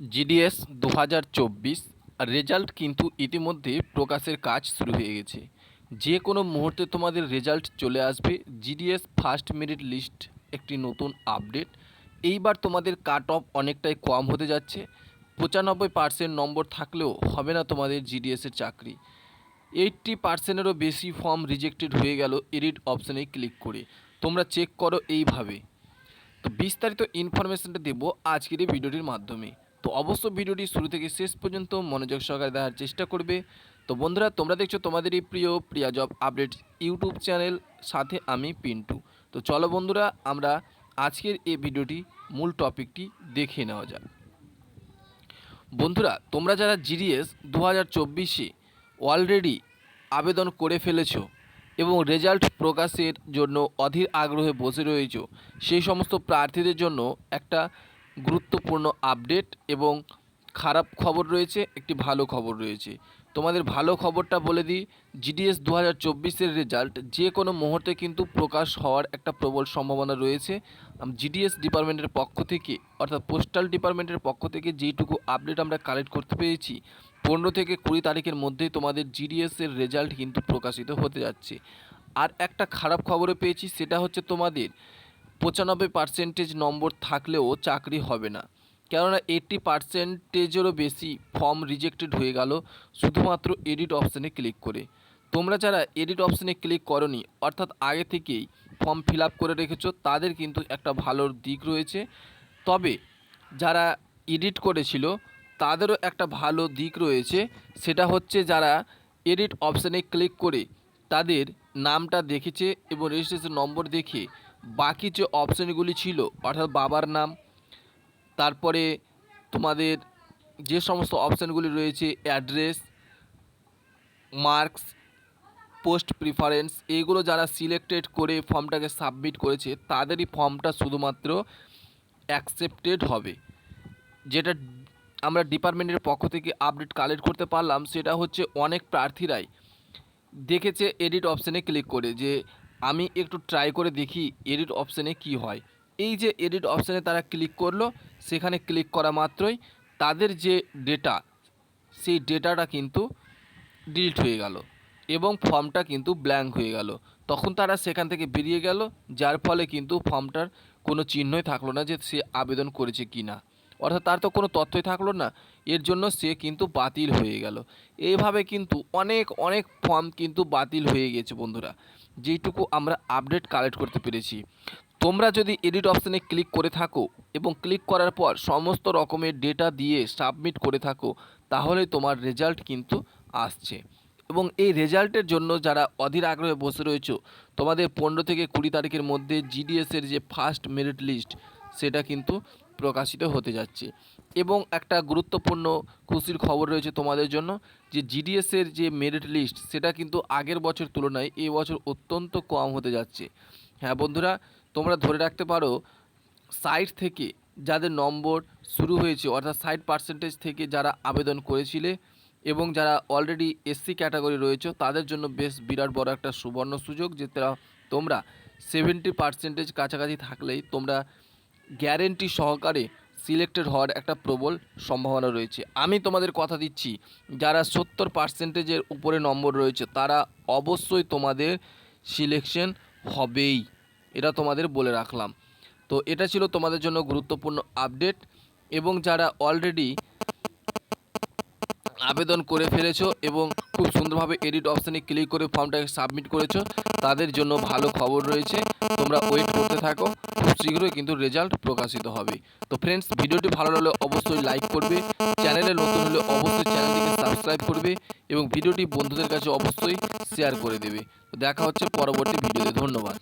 GDS দু হাজার চব্বিশ রেজাল্ট কিন্তু ইতিমধ্যে প্রকাশের কাজ শুরু হয়ে গেছে। যে কোনো মুহূর্তে তোমাদের রেজাল্ট চলে আসবে। জিডিএস ফার্স্ট মেরিট লিস্ট একটি নতুন আপডেট। এইবার তোমাদের কাট অফ অনেকটাই কম হতে যাচ্ছে। পঁচানব্বই পার্সেন্ট নম্বর থাকলেও হবে না তোমাদের জিডিএসের চাকরি। এইট্টি পার্সেন্টেরও বেশি ফর্ম রিজেক্টেড হয়ে গেল এডিট অপশানে ক্লিক করে। তোমরা চেক করো এইভাবে। তো বিস্তারিত ইনফরমেশনটা দেবো আজকের এই ভিডিওটির মাধ্যমে। তো অবশ্য ভিডিওটি শুরু থেকে শেষ পর্যন্ত মনোযোগ সহকারে দেখার চেষ্টা করবে। তো বন্ধুরা, তোমরা দেখছ তোমাদেরই প্রিয় Priya job update YouTube channel, সাথে আমি পিন্টু। তো চলো বন্ধুরা, আমরা আজকের এই ভিডিওটি, মূল টপিকটি দেখে নেওয়া যাক। বন্ধুরা, তোমরা যারা জিডিএস দু হাজার চব্বিশে অলরেডি আবেদন করে ফেলেছো এবং রেজাল্ট প্রকাশের জন্য অধীর আগ্রহে বসে রয়েছো, সেই সমস্ত প্রার্থীদের জন্য একটা গুরুত্বপূর্ণ আপডেট এবং খারাপ খবর রয়েছে, একটি ভালো খবর রয়েছে। তোমাদের ভালো খবরটা বলে দিই জিডিএস দু হাজার চব্বিশের রেজাল্ট যে কোনো মুহূর্তে কিন্তু প্রকাশ হওয়ার একটা প্রবল সম্ভাবনা রয়েছে। জিডিএস ডিপার্টমেন্টের পক্ষ থেকে, অর্থাৎ পোস্টাল ডিপার্টমেন্টের পক্ষ থেকে যেইটুকু আপডেট আমরা কালেক্ট করতে পেরেছি, পনেরো থেকে কুড়ি তারিখের মধ্যেই তোমাদের জিডিএসের রেজাল্ট কিন্তু প্রকাশিত হতে যাচ্ছে। আর একটা খারাপ খবরও পেয়েছি, সেটা হচ্ছে তোমাদের পঁচানব্বই পার্সেন্টেজ নম্বর থাকলেও চাকরি হবে না। কেননা এইট্টি পার্সেন্টেজেরও বেশি ফর্ম রিজেক্টেড হয়ে গেল, শুধুমাত্র এডিট অপশানে ক্লিক করে। তোমরা যারা এডিট অপশানে ক্লিক করনি, অর্থাৎ আগে থেকেই ফর্ম ফিল আপ করে রেখেছো, তাদের কিন্তু একটা ভালো দিক রয়েছে। তবে যারা এডিট করেছিল, তাদেরও একটা ভালো দিক রয়েছে, সেটা হচ্ছে যারা এডিট অপশানে ক্লিক করে, তাদের নামটা দেখেছে এবং রেজিস্ট্রেশন নম্বর দেখে বাকি যে অপশানগুলি ছিল, অর্থাৎ বাবার নাম, তারপরে তোমাদের যে সমস্ত অপশানগুলি রয়েছে অ্যাড্রেস মার্কস পোস্ট প্রিফারেন্স এইগুলো যারা সিলেক্টেড করে ফর্মটাকে সাবমিট করেছে, তাদেরই ফর্মটা শুধুমাত্র অ্যাকসেপ্টেড হবে। যেটা আমরা ডিপার্টমেন্টের পক্ষ থেকে আপডেট কালেক্ট করতে পারলাম, সেটা হচ্ছে অনেক প্রার্থীরাই দেখেছে এডিট অপশানে ক্লিক করে যে আমি একটু ট্রাই করে দেখি এডিট অপশানে কি হয়। এই যে এডিট অপশানে তারা ক্লিক করল, সেখানে ক্লিক করা মাত্রই তাদের যে ডেটা সেই ডেটাটা কিন্তু ডিলিট হয়ে গেল এবং ফর্মটা কিন্তু ব্ল্যাঙ্ক হয়ে গেল। তখন তারা সেখান থেকে বেরিয়ে গেল, যার ফলে কিন্তু ফর্মটার কোনো চিহ্নই থাকল না যে সে আবেদন করেছে কি না অর্থাৎ তার তো কোনো তথ্যই থাকল না, এর জন্য সে কিন্তু বাতিল হয়ে গেল। এইভাবে কিন্তু অনেক অনেক ফর্ম কিন্তু বাতিল হয়ে গেছে বন্ধুরা। যেইটুকু আমরা আপডেট কালেক্ট করতে পেরেছি। তোমরা যদি এডিট অপশানে ক্লিক করে থাকো এবং ক্লিক করার পর সমস্ত রকমের ডেটা দিয়ে সাবমিট করে থাকো, তাহলে তোমার রেজাল্ট কিন্তু আসছে। এবং এই রেজাল্টের জন্য যারা অধীর আগ্রহে বসে রয়েছ, তোমাদের পনেরো থেকে কুড়ি তারিখের মধ্যে জিডিএসের যে ফার্স্ট মেরিট লিস্ট সেটা কিন্তু প্রকাশিত হতে যাচ্ছে। এবং একটা গুরুত্বপূর্ণ খুশির খবর রয়েছে তোমাদের জন্য, যে জিডিএসের যে মেরিট লিস্ট সেটা কিন্তু আগের বছর তুলনায় এ বছর অত্যন্ত কম হতে যাচ্ছে। হ্যাঁ বন্ধুরা, তোমরা ধরে রাখতে পারো সাইট থেকে যাদের নম্বর শুরু হয়েছে, অর্থাৎ সাইট পার্সেন্টেজ থেকে যারা আবেদন করেছিলে এবং যারা অলরেডি এসসি ক্যাটাগরি রয়েছে, তাদের জন্য বেশ বিরাট বড় একটা সুবর্ণ সুযোগ, যে তারা তোমরা সেভেন্টি পার্সেন্টেজ কাছাকাছি থাকলেই তোমরা গ্যারেন্টি সহকারে সিলেক্টেড হওয়ার একটা প্রবল সম্ভাবনা রয়েছে। আমি তোমাদের কথা দিচ্ছি, যারা সত্তর পার্সেন্টেজের উপরে নম্বর রয়েছে, তারা অবশ্যই তোমাদের সিলেকশন হবেই। এটা তোমাদের বলে রাখলাম। তো এটা ছিল তোমাদের জন্য গুরুত্বপূর্ণ আপডেট এবং যারা অলরেডি আবেদন করে ফেলেছো এবং খুব সুন্দরভাবে এডিট অপশানে ক্লিক করে ফর্মটাকে সাবমিট করেছ, তাদের জন্য ভালো খবর রয়েছে। তোমরা ওয়েট করতে থাকো। শীঘ্রই কিন্তু রেজাল্ট প্রকাশিত হবে। তো ফ্রেন্ডস ভিডিওটি ভালো লাগলে অবশ্যই লাইক করবে চ্যানেলে নতুন হলে অবশ্যই চ্যানেলটিকে সাবস্ক্রাইব করবে এবং ভিডিওটি বন্ধুদের কাছে অবশ্যই শেয়ার করে দেবে। দেখা হচ্ছে পরবর্তী ভিডিওতে, ধন্যবাদ।